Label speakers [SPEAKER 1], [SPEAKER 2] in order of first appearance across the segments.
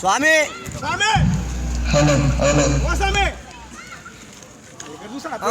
[SPEAKER 1] స్వామి!
[SPEAKER 2] స్వామి!
[SPEAKER 3] Hello hello.
[SPEAKER 2] ఓ స్వామి! ఇక్కడ చూసారా?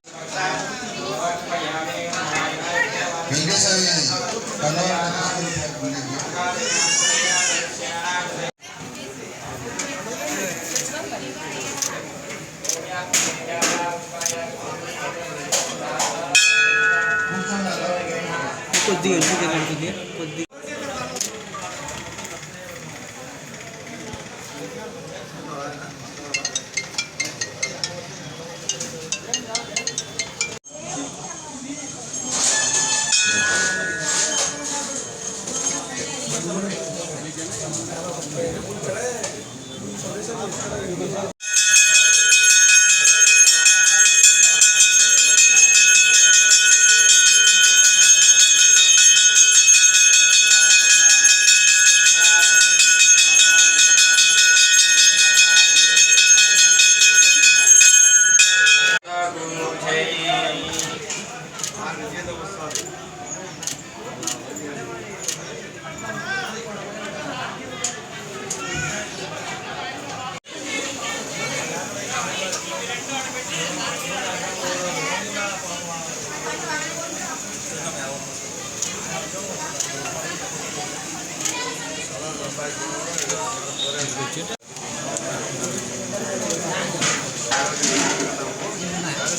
[SPEAKER 1] కొద్దిగా ఇంటికి కొద్దిగా కొద్దిగా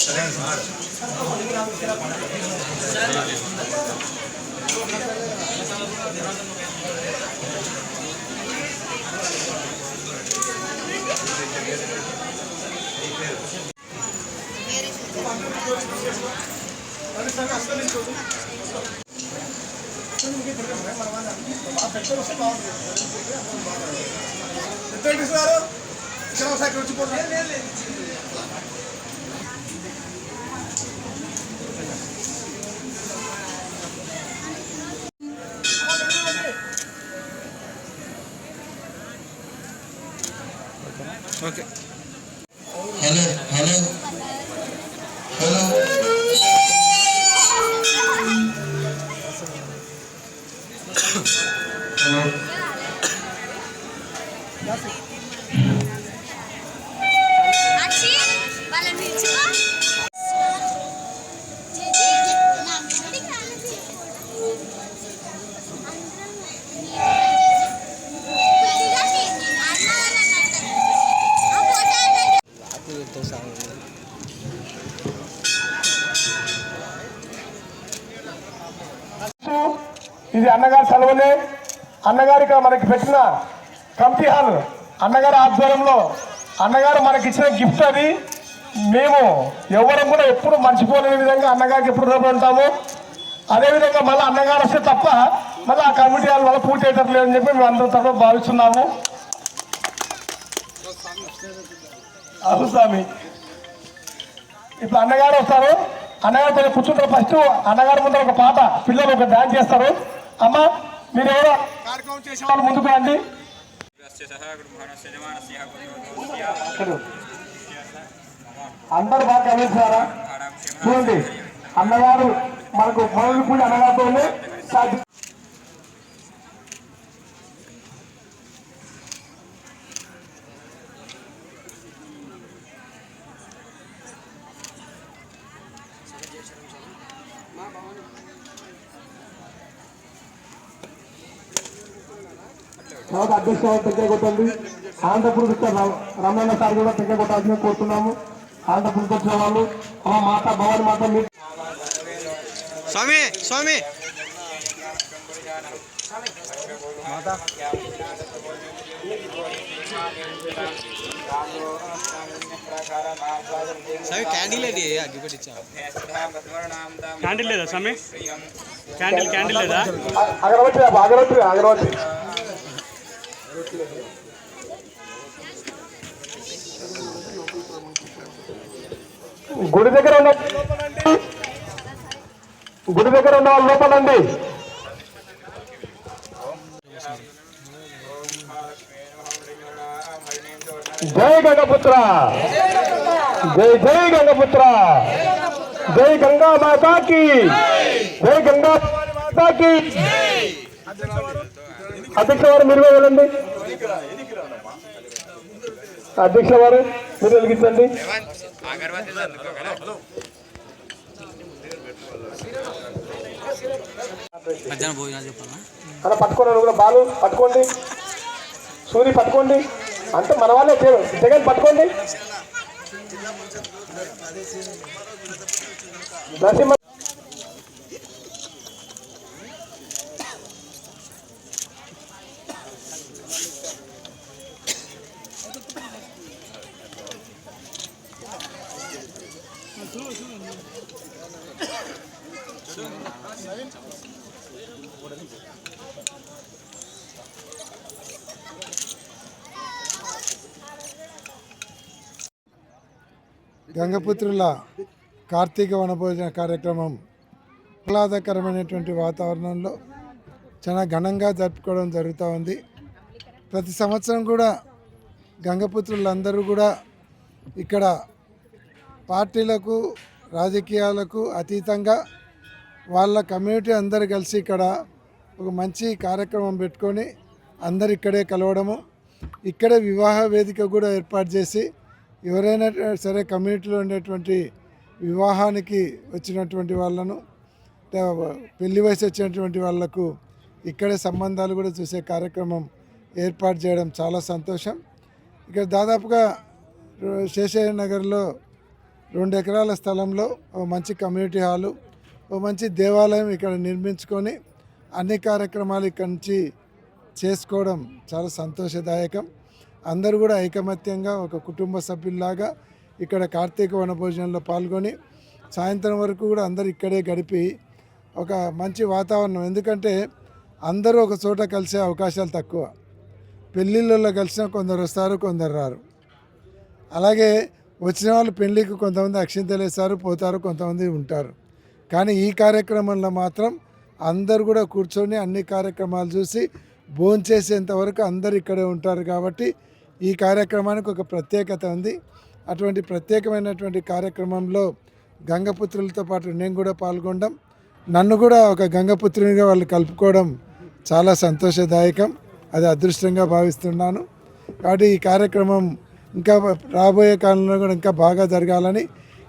[SPEAKER 2] ఎంత ఇస్తున్నారు ఇక్కడ ఒకసారి ఇక్కడ వచ్చి పోతారా?
[SPEAKER 1] ఓకే
[SPEAKER 3] హలో
[SPEAKER 2] ఇది అన్నగారి సెలవులే. అన్నగారు ఇక్కడ మనకి పెట్టిన కమిటీ హాల్ అన్నగారి ఆధ్వర్యంలో అన్నగారు మనకి ఇచ్చిన గిఫ్ట్ అది. మేము ఎవరం కూడా ఎప్పుడు మర్చిపోలేని విధంగా అన్నగారికి ఎప్పుడు రుణపడి ఉంటాము. అదేవిధంగా మళ్ళీ అన్నగారు వస్తే తప్ప మళ్ళీ ఆ కమిటీ హాల్ వల్ల పూర్తి అయ్యేటట్టు చెప్పి మేము అందరం తరఫున భావిస్తున్నాము. అవును స్వామి. ఇప్పుడు అన్నగారు వస్తారు. అన్నగారు కొంచెం కూర్చుంటారు. ఫస్ట్ అన్నగారు ముందర ఒక పాట పిల్లలు ఒక డాన్స్ చేస్తారు. అమ్మా మీరు ఎవరో కార్యక్రమం చేసే వాళ్ళు ముందుకు రండి అందరు బాగా గమనిస్తారా చూడండి అన్నగారు మనకు మొదలు కూడా అన్నగారితోనే తర్వాత అధ్యక్ష టెంకాయ కొట్టండి. ఆంధ్రప్రదేశ్ రమణ సార్ కూడా టెంకాయ కొట్టాల్సింది కోరుతున్నాము. ఆంధ్రప్రదేశ్ వచ్చిన వాళ్ళు మా మాత భవాని మాత
[SPEAKER 1] స్వామి స్వామి. స్వామి క్యాండిల్ అది అగ్గిపెట్టి ఇచ్చాము
[SPEAKER 4] క్యాండిల్ లేదా స్వామి? క్యాండిల్ క్యాండిల్ లేదా?
[SPEAKER 2] గుడి దగ్గర ఉన్న గుడి దగ్గర ఉన్న వాళ్ళు లోపలండి. జై గంగపుత్ర. జై జై గంగపుత్ర. జై గంగా మాతాకి. జై గంగా మాతాకి. అధ్యక్ష వారు మీరు వెళ్ళండి. అధ్యక్ష వారు మీరు వెలిగించండి. అలా పట్టుకోండి కూడా బాలు పట్టుకోండి. సూరి పట్టుకోండి. అంటే మన వాళ్ళే జగన్ పట్టుకోండి. నరసింహ
[SPEAKER 5] గంగపుత్రుల కార్తీక వనభోజన కార్యక్రమం ఆహ్లాదకరమైనటువంటి వాతావరణంలో చాలా ఘనంగా జరుపుకోవడం జరుగుతూ ఉంది. ప్రతి సంవత్సరం కూడా గంగపుత్రులందరూ కూడా ఇక్కడ పార్టీలకు రాజకీయాలకు అతీతంగా వాళ్ళ కమ్యూనిటీ అందరు కలిసి ఇక్కడ ఒక మంచి కార్యక్రమం పెట్టుకొని అందరు ఇక్కడే కలవడము ఇక్కడే వివాహ వేదిక కూడా ఏర్పాటు చేసి ఎవరైనా సరే కమ్యూనిటీలో ఉండేటువంటి వివాహానికి వచ్చినటువంటి వాళ్ళను పెళ్ళి వయసు వచ్చినటువంటి వాళ్ళకు ఇక్కడే సంబంధాలు కూడా చూసే కార్యక్రమం ఏర్పాటు చేయడం చాలా సంతోషం. ఇక్కడ దాదాపుగా శేషయ్య నగర్లో రెండు ఎకరాల స్థలంలో ఓ మంచి కమ్యూనిటీ హాలు ఓ మంచి దేవాలయం ఇక్కడ నిర్మించుకొని అన్ని కార్యక్రమాలు ఇక్కడ నుంచి చేసుకోవడం చాలా సంతోషదాయకం. అందరూ కూడా ఐకమత్యంగా ఒక కుటుంబ సభ్యుల్లాగా ఇక్కడ కార్తీక వనభోజనంలో పాల్గొని సాయంత్రం వరకు కూడా అందరు ఇక్కడే గడిపి ఒక మంచి వాతావరణం. ఎందుకంటే అందరూ ఒక చోట కలిసే అవకాశాలు తక్కువ. పెళ్ళిళ్ళల్లో కలిసినా కొందరు వస్తారు కొందరు రారు. అలాగే వచ్చిన వాళ్ళు పెళ్ళికి కొంతమంది అక్షింతలు వేస్తారు పోతారు కొంతమంది ఉంటారు. కానీ ఈ కార్యక్రమంలో మాత్రం అందరు కూడా కూర్చొని అన్ని కార్యక్రమాలు చూసి భోంచేసేంత వరకు అందరు ఇక్కడే ఉంటారు కాబట్టి ఈ కార్యక్రమానికి ఒక ప్రత్యేకత ఉంది. అటువంటి ప్రత్యేకమైనటువంటి కార్యక్రమంలో గంగపుత్రులతో పాటు నేను కూడా పాల్గొనడం నన్ను కూడా ఒక గంగపుత్రునిగా వాళ్ళు కలుపుకోవడం చాలా సంతోషదాయకం. అది అదృష్టంగా భావిస్తున్నాను. కాబట్టి ఈ కార్యక్రమం ఇంకా రాబోయే కాలంలో కూడా ఇంకా బాగా జరగాలని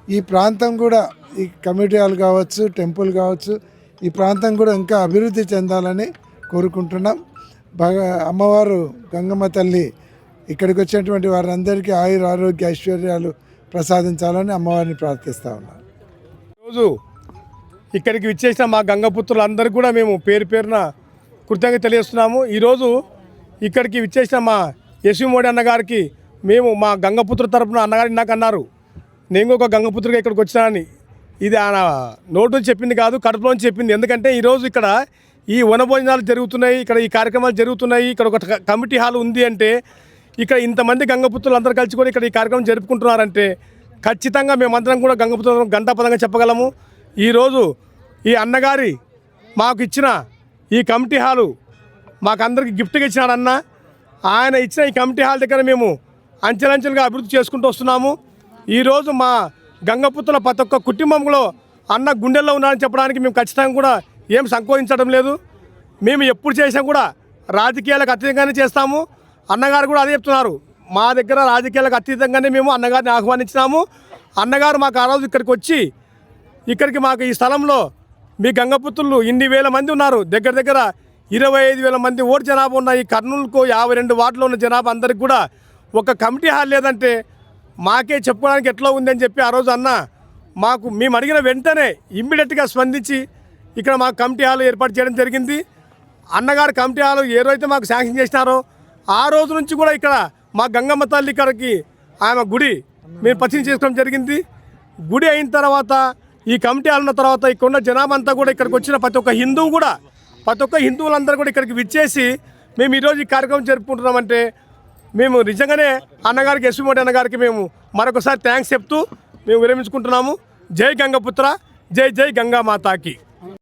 [SPEAKER 5] ఈ ప్రాంతం కూడా ఈ కమ్యూనిటీ హాల్ కావచ్చు టెంపుల్ కావచ్చు ఈ ప్రాంతం కూడా ఇంకా అభివృద్ధి చెందాలని కోరుకుంటున్నాం. బాగా అమ్మవారు గంగమ్మ తల్లి ఇక్కడికి వచ్చినటువంటి వారందరికీ ఆయుర ఆరోగ్య ఐశ్వర్యాలు ప్రసాదించాలని అమ్మవారిని ప్రార్థిస్తా ఉన్నాను
[SPEAKER 2] రోజు ఇక్కడికి విచ్చేసిన మా గంగపుత్రులందరికీ కూడా మేము పేరు పేరున కృతజ్ఞత తెలియజేస్తున్నాము ఈరోజు ఇక్కడికి విచ్చేసిన మా యశ్వి మోడీ అన్నగారికి మేము మా గంగపుత్ర తరపున అన్నగారు నాకు అన్నారు. నేను ఒక గంగపుత్రుగా ఇక్కడికి వచ్చినానని. ఇది ఆయన నోటు చెప్పింది కాదు కడుపులోంచి చెప్పింది. ఎందుకంటే ఈరోజు ఇక్కడ ఈ వనభోజనాలు జరుగుతున్నాయి ఇక్కడ ఈ కార్యక్రమాలు జరుగుతున్నాయి ఇక్కడ ఒక కమిటీ హాల్ ఉంది అంటే ఇక్కడ ఇంతమంది గంగపుత్రులు అందరూ కలిసి కూడా ఇక్కడ ఈ కార్యక్రమం జరుపుకుంటున్నారంటే ఖచ్చితంగా మేమందరం కూడా గంగపుత్రులను గంటాపదంగా చెప్పగలము. ఈరోజు ఈ అన్నగారి మాకు ఇచ్చిన ఈ కమిటీ హాలు మాకందరికి గిఫ్ట్గా ఇచ్చినాడన్న ఆయన ఇచ్చిన ఈ కమిటీ హాల్ దగ్గర మేము అంచెలంచెలుగా అభివృద్ధి చేసుకుంటూ వస్తున్నాము. ఈరోజు మా గంగపుత్రుల ప్రతి ఒక్క కుటుంబంలో అన్న గుండెల్లో ఉన్నారని చెప్పడానికి మేము ఖచ్చితంగా కూడా ఏం సంకోచించడం లేదు. మేము ఎప్పుడు చేసినా కూడా రాజకీయాలకు అతీతంగానే చేస్తాము. అన్నగారు కూడా అదే చెప్తున్నారు. మా దగ్గర రాజకీయాలకు అతీతంగానే మేము అన్నగారిని ఆహ్వానించినాము. అన్నగారు మాకు ఆ రోజు ఇక్కడికి వచ్చి ఇక్కడికి మాకు ఈ స్థలంలో మీ గంగపుత్రులు ఇన్ని వేల మంది ఉన్నారు. దగ్గర దగ్గర ఇరవై ఐదు వేల మంది ఓటు జనాభా ఉన్న ఈ కర్నూలుకు యాభై రెండు వార్డులో ఉన్న జనాభా అందరికి కూడా ఒక కమిటీ హాల్ లేదంటే మాకే చెప్పుకోవడానికి ఎట్లా ఉందని చెప్పి ఆ రోజు అన్న మాకు మేము అడిగిన వెంటనే ఇమ్మీడియట్గా స్పందించి ఇక్కడ మాకు కమిటీ హాల్ ఏర్పాటు చేయడం జరిగింది. అన్నగారు కమిటీ హాల్ ఏ రోజైతే మాకు శాంక్షన్ చేసినారో ఆ రోజు నుంచి కూడా ఇక్కడ మా గంగమ్మ తల్లి ఇక్కడికి ఆమె గుడి మేము పరిచయం చేసుకోవడం జరిగింది. గుడి అయిన తర్వాత ఈ కమిటీ హాల్ ఉన్న తర్వాత ఇక్కడ ఉన్న జనాభా అంతా కూడా ఇక్కడికి వచ్చిన ప్రతి ఒక్క హిందువు కూడా ప్రతి ఒక్క హిందువులందరూ కూడా ఇక్కడికి విచ్చేసి మేము ఈరోజు ఈ కార్యక్రమం జరుపుకుంటున్నామంటే మేము నిజంగానే అన్నగారికి ఎస్వి అన్నగారికి మేము మరొకసారి థ్యాంక్స్ చెప్తూ మేము విరమించుకుంటున్నాము. జై గంగపుత్ర జై జై గంగా మాతాకి